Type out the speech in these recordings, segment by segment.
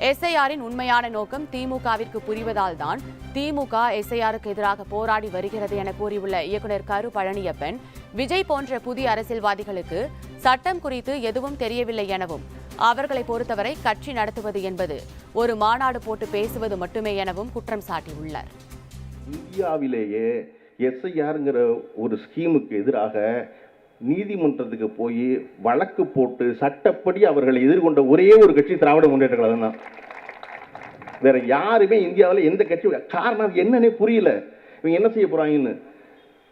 எஸ்ஐஆரின் உண்மையான நோக்கம் திமுகவிற்கு புரிவதால் தான் திமுக எஸ்ஐஆருக்கு எதிராக போராடி வருகிறது என கூறியுள்ள இயக்குநர் கரு பழனியப்பன் விஜய் போன்ற புதிய அரசியல்வாதிகளுக்கு சட்டம் குறித்து எதுவும் தெரியவில்லை எனவும் அவர்களை பொறுத்தவரை கட்சி நடத்துவது என்பது ஒரு மாநாடு போட்டு பேசுவது மட்டுமே எனவும் குற்றம் சாட்டியுள்ளார். இந்தியாவிலேயே எஸ்ஐஆருங்கிற ஒரு ஸ்கீமுக்கு எதிராக நீதிமன்றத்துக்கு போய் வழக்கு போட்டு சட்டப்படி அவர்களை எதிர்கொண்ட ஒரே ஒரு கட்சி திராவிட முன்னேற்ற கழகம் தான். வேற யாருமே இந்தியாவில் எந்த கட்சி காரணம் அது என்னன்னே புரியல. இவங்க என்ன செய்ய போறாங்கன்னு?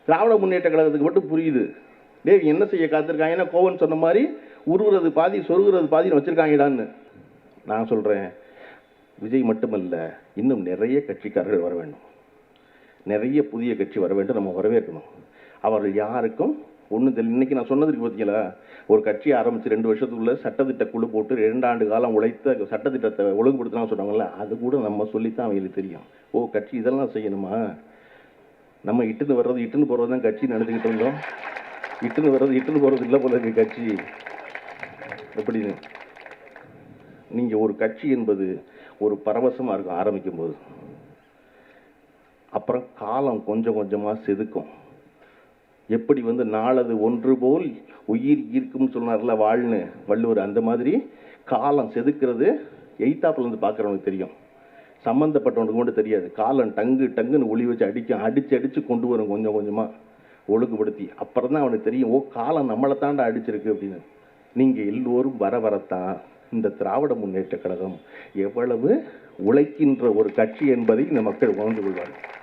திராவிட முன்னேற்ற கழகத்துக்கு மட்டும் புரியுது. டேய் என்ன செய்ய காத்திருக்காங்கன்னா கோவன் சொன்ன மாதிரி உருவுறது பாதி சொருகிறது பாதின்னு வச்சிருக்காங்கடான்னு. நான் சொல்கிறேன் விஜய் மட்டுமல்ல இன்னும் நிறைய கட்சிக்காரர்கள் வர வேண்டும். நிறைய புதிய கட்சி வர வேண்டும் நம்ம வரவேற்கணும். அவர்கள் யாருக்கும் ஒன்றும் தெரியல. இன்னைக்கு நான் சொன்னதுக்கு பார்த்தீங்களா ஒரு கட்சி ஆரம்பித்து ரெண்டு வருஷத்துக்குள்ளே சட்டத்திட்ட குழு போட்டு ரெண்டு ஆண்டு காலம் உழைத்த சட்டத்திட்டத்தை ஒழுங்குபடுத்தலாம் சொன்னாங்கல்ல அது கூட நம்ம சொல்லித்தான் அவங்களுக்கு தெரியும். ஓ கட்சி இதெல்லாம் செய்யணுமா? நம்ம இட்டுன்னு வர்றது இட்டுன்னு போகிறது தான் கட்சி நடந்துக்கிட்டு இருந்தோம். இட்டுன்னு வர்றது இட்டுன்னு போகிறது இல்லை போல இருக்கு கட்சி. எப்படின்னு? நீங்கள் ஒரு கட்சி என்பது ஒரு பரவசமாக இருக்கும் ஆரம்பிக்கும் போது அப்புறம் காலம் கொஞ்சம் கொஞ்சமாக செதுக்கும். எப்படி வந்து நாளது ஒன்று போல் உயிர் ஈர்க்கும் சொன்னார்ல வாழ்னு வள்ளுவர் அந்த மாதிரி காலம் செதுக்கிறது எய்த்தாப்பில் வந்து பார்க்குறவனுக்கு தெரியும். சம்மந்தப்பட்டவனுக்கு மட்டும் தெரியாது. காலம் டங்கு டங்குன்னு ஒளி வச்சு அடிக்கும் அடித்து அடித்து கொண்டு வரும் கொஞ்சம் கொஞ்சமாக ஒழுங்குபடுத்தி. அப்புறம் தான் அவனுக்கு தெரியும் ஓ காலம் நம்மளை தாண்டா அடிச்சிருக்கு அப்படின்னு. நீங்கள் எல்லோரும் வர வரத்தான். இந்த திராவிட முன்னேற்ற கழகம் எவ்வளவு உழைக்கின்ற ஒரு கட்சி என்பதை இந்த மக்கள் உணர்ந்து கொள்வார்கள்.